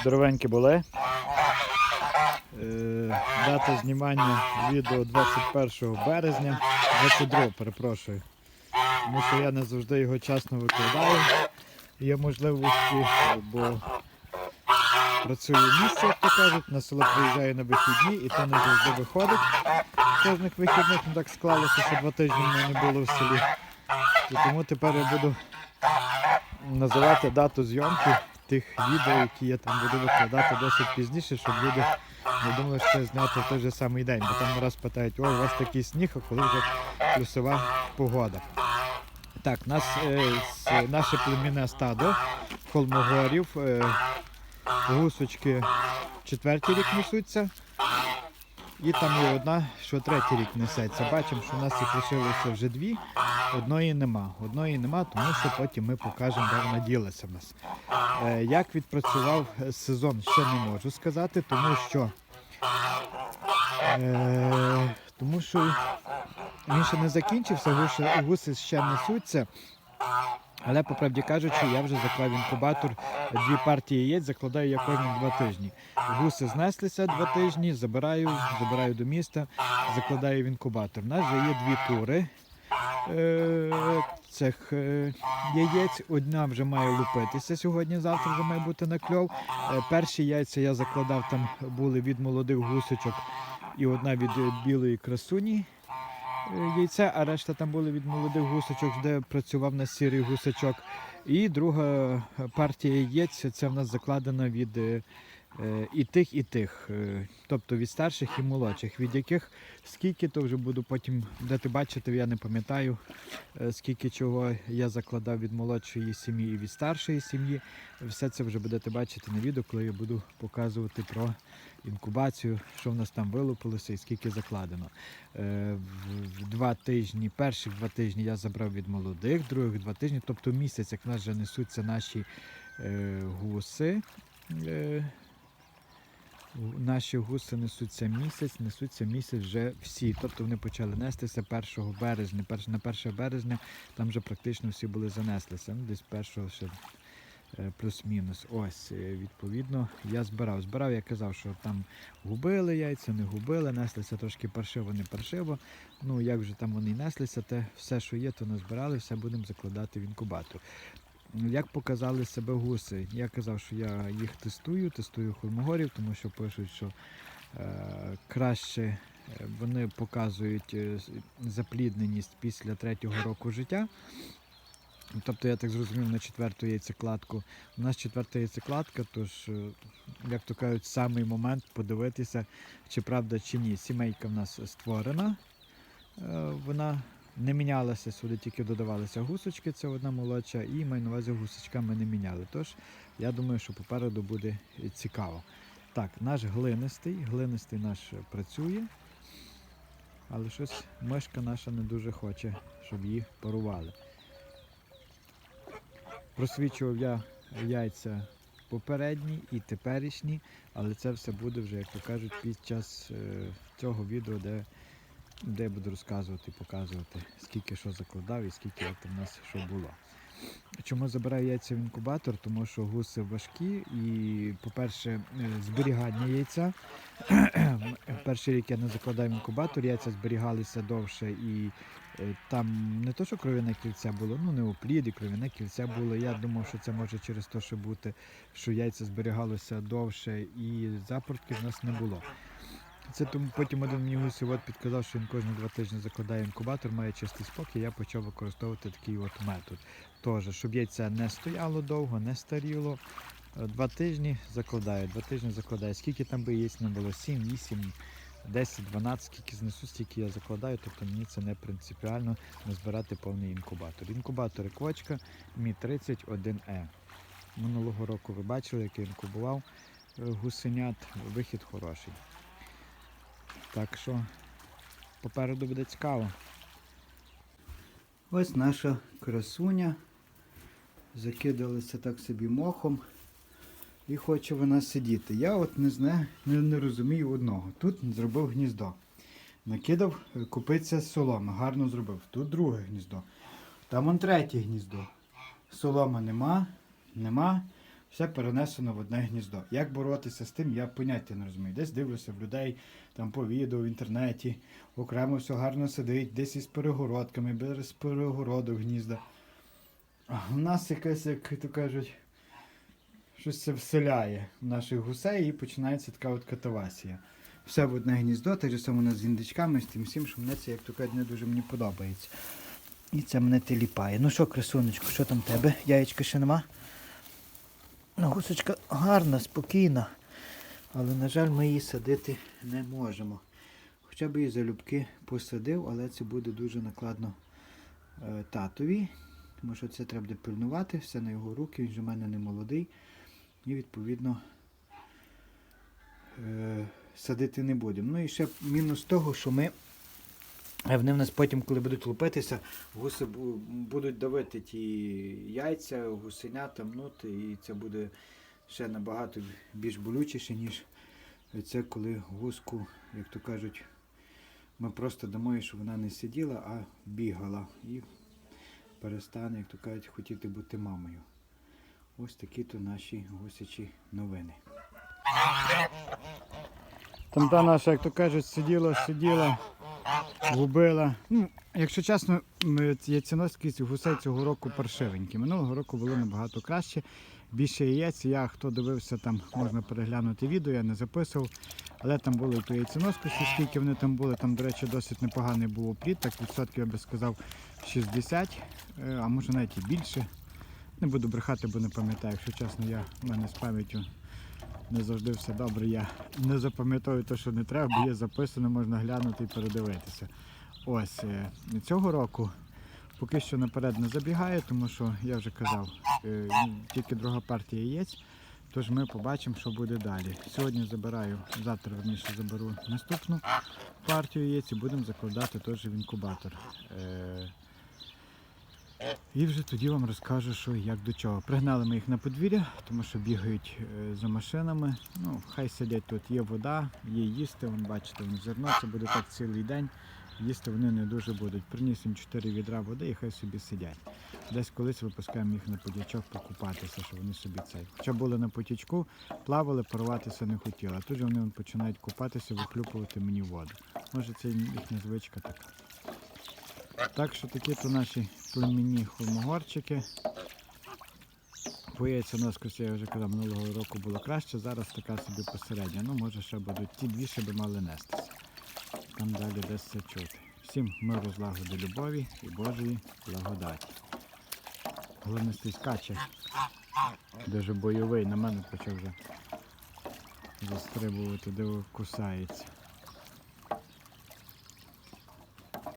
Здоровенькі були. Е, дата знімання відео 21 березня, 22, перепрошую. Тому що я не завжди його часно викладаю. Є можливості, бо працюю в місті, як то кажуть, на село приїжджаю на вихідні і то не завжди виходить. Кожних вихідних ну, так склалося, що два тижні мене не було в селі. І тому тепер я буду називати дату зйомки тих відео, які я там буду викладати досить пізніше, щоб люди не думали, що це в той же самий день. Бо там раз питають, ой, у вас такий сніг, а коли вже плюсова погода. Так, нас, е, наше племінне стадо холмогорів, е, гусочки четвертий рік несуться. І там є одна, що третій рік несеться. Бачимо, що у нас їх лишилося вже дві, одної нема. Одної нема, тому що потім ми покажемо, де вона ділася в нас. Е, Як відпрацював е, сезон, ще не можу сказати, тому що, е, тому що він ще не закінчився, гуси, гуси ще несуться. Але, по правді кажучи, я вже заклав інкубатор дві партії яєць, закладаю я кожні два тижні. Гуси знеслися два тижні, забираю, забираю до міста, закладаю в інкубатор. У нас вже є дві тури е, цих е, яєць. Одна вже має лупитися сьогодні, завтра вже має бути накльов. Е, перші яйця я закладав там були від молодих гусочок і одна від е, білої красуні яйця, а решта там були від молодих гусочок, де працював на сірий гусачок. І друга партія яєць це в нас закладена від і тих, і тих, е, тобто від старших і молодших, від яких скільки то вже буду потім дати бачити, я не пам'ятаю, е, скільки чого я закладав від молодшої сім'ї і від старшої сім'ї. Все це вже будете бачити на відео, коли я буду показувати про інкубацію, що в нас там вилупилося і скільки закладено. Е, в- два тижні, перших два тижні я забрав від молодих, других два тижні, тобто місяць, як в нас вже несуться наші е, гуси. Наші гуси несуться місяць, несуться місяць вже всі. Тобто вони почали нестися 1 березня. На 1 березня там вже практично всі були занеслися. Ну, десь 1 ще е, плюс-мінус. Ось, е, відповідно, я збирав. Збирав, я казав, що там губили яйця, не губили, неслися трошки паршиво, не паршиво. Ну, як вже там вони неслися, те все, що є, то назбирали, все будемо закладати в інкубатор. Як показали себе гуси? Я казав, що я їх тестую, тестую холмогорів, тому що пишуть, що е, краще е, вони показують е, заплідненість після третього року життя. Тобто я так зрозумів на четверту яйцекладку. У нас четверта яйцекладка, тож, як то кажуть, самий момент подивитися, чи правда, чи ні. Сімейка в нас створена. Вона не мінялася, сюди тільки додавалися гусочки, це одна молодша, і маю на увазі гусочка ми не міняли. Тож я думаю, що попереду буде цікаво. Так, наш глинистий, глинистий наш працює, але щось мишка наша не дуже хоче, щоб її парували. Просвічував я яйця попередні і теперішні, але це все буде вже, як то кажуть, під час е, цього відео, де, де я буду розказувати, показувати, скільки що закладав і скільки як там у нас що було. Чому забираю яйця в інкубатор? Тому що гуси важкі і, по-перше, е, зберігання яйця. Перший рік я не закладав в інкубатор, яйця зберігалися довше і е, там не то, що кров'яне кільце було, ну не оплід і кров'яне кільце було. Я думав, що це може через те, що бути, що яйця зберігалося довше і запортків в нас не було. Це тому потім один мені гусівод підказав, що він кожні два тижні закладає інкубатор, має чистий спокій, я почав використовувати такий от метод. Теж, щоб яйце не стояло довго, не старіло. Е, Два тижні закладаю, два тижні закладаю. Скільки там би яєць не було? 7, 8, 10, 12, скільки знесу, стільки я закладаю, тобто мені це не принципіально не збирати повний інкубатор. Інкубатор квочка Мі 31Е. Минулого року ви бачили, як я інкубував е, гусенят. Вихід хороший. Так що попереду буде цікаво. Ось наша красуня. Закидалася так собі мохом і хоче вона сидіти. Я от не знаю, не, не розумію одного. Тут зробив гніздо. Накидав е, купиця з соломи, гарно зробив. Тут друге гніздо. Там он третє гніздо. Солома нема, нема. Все перенесено в одне гніздо. Як боротися з тим, я поняття не розумію. Десь дивлюся в людей там по відео в інтернеті, окремо все гарно сидить, десь із перегородками, без перегородок гнізда. А в нас якесь, як то кажуть, щось це вселяє в наших гусей і починається така от катавасія. Все в одне гніздо, само у нас з індичками, з тим всім, що мене це, як то кажуть, не дуже мені подобається. І це мене теліпає. Ну що, красунечко, що там в тебе? Яєчка ще нема? Ну, гусочка гарна, спокійна. Але, на жаль, ми її садити не можемо. Хоча б її залюбки посадив, але це буде дуже накладно е, татові. Тому що це треба пильнувати, все на його руки, він же в мене не молодий. І відповідно е, садити не будемо. Ну і ще мінус того, що ми. Вони в нас потім, коли будуть лупитися, гуси будуть давити ті яйця, гусенята, мнути, і це буде ще набагато більш болючіше, ніж це коли гуску, як то кажуть, ми просто дамо, їй, щоб вона не сиділа, а бігала і перестане, як то кажуть, хотіти бути мамою. Ось такі то наші гусячі новини. Там та наша, як то кажуть, сиділа, сиділа, губила. Ну, якщо чесно, яйценоски гусей цього року паршивенькі. Минулого року було набагато краще. Більше яєць. Я хто дивився, там можна переглянути відео, я не записував. Але там були то яйценоски, скільки вони там були. Там, до речі, досить непоганий був опліт, так відсотків я би сказав 60, е, а може навіть і більше. Не буду брехати, бо не пам'ятаю. Якщо чесно, я в мене з пам'яттю не завжди все добре. Я не запам'ятаю те, що не треба, бо є записано, можна глянути і передивитися. Ось е, цього року поки що наперед не забігає, тому що я вже казав, е, тільки друга партія яєць. Тож ми побачимо, що буде далі. Сьогодні забираю, завтра верніше заберу наступну партію яєць і будемо закладати теж в інкубатор. І вже тоді вам розкажу, що як до чого. Пригнали ми їх на подвір'я, тому що бігають е, за машинами. Ну, хай сидять тут, є вода, є їсти, вон, бачите, вон, зерно, це буде так цілий день. Їсти вони не дуже будуть. Приніс їм 4 відра води і хай собі сидять. Десь колись випускаємо їх на потічок покупатися, щоб вони собі цей. Хоча були на потічку, плавали, порватися не хотіли. А тут же вони починають купатися, вихлюпувати мені воду. Може це їхня звичка така. Так що такі то наші племінні холмогорчики. По яйценоскосі, я вже казав, минулого року було краще, зараз така собі посередня. Ну, може ще будуть ті дві ще би мали нестися. Там далі десь це чути. Всім миру, злагоди, любові і Божої благодаті. Головне стій скаче. Дуже бойовий, на мене почав вже застрибувати, де кусається.